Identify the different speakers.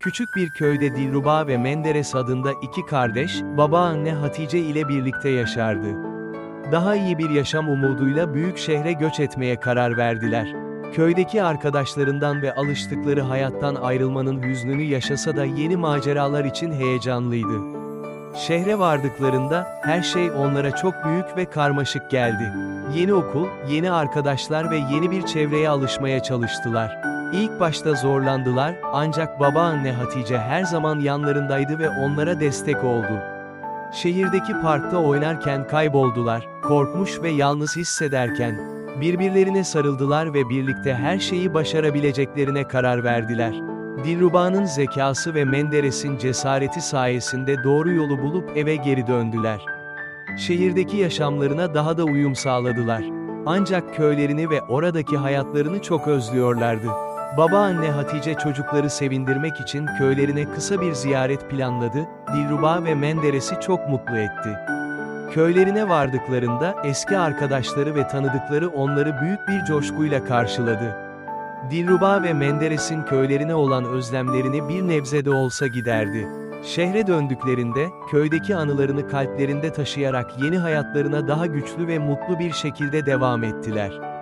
Speaker 1: Küçük bir köyde Dilruba ve Menderes adında iki kardeş, babaanne Hatice ile birlikte yaşardı. Daha iyi bir yaşam umuduyla büyük şehre göç etmeye karar verdiler. Köydeki arkadaşlarından ve alıştıkları hayattan ayrılmanın hüznünü yaşasa da yeni maceralar için heyecanlıydı. Şehre vardıklarında, her şey onlara çok büyük ve karmaşık geldi. Yeni okul, yeni arkadaşlar ve yeni bir çevreye alışmaya çalıştılar. İlk başta zorlandılar, ancak babaanne Hatice her zaman yanlarındaydı ve onlara destek oldu. Şehirdeki parkta oynarken kayboldular, korkmuş ve yalnız hissederken, birbirlerine sarıldılar ve birlikte her şeyi başarabileceklerine karar verdiler. Dilruba'nın zekası ve Menderes'in cesareti sayesinde doğru yolu bulup eve geri döndüler. Şehirdeki yaşamlarına daha da uyum sağladılar. Ancak köylerini ve oradaki hayatlarını çok özlüyorlardı. Babaanne Hatice çocukları sevindirmek için köylerine kısa bir ziyaret planladı, Dilruba ve Menderes'i çok mutlu etti. Köylerine vardıklarında eski arkadaşları ve tanıdıkları onları büyük bir coşkuyla karşıladı. Dilruba ve Menderes'in köylerine olan özlemlerini bir nebze de olsa giderdi. Şehre döndüklerinde, köydeki anılarını kalplerinde taşıyarak yeni hayatlarına daha güçlü ve mutlu bir şekilde devam ettiler.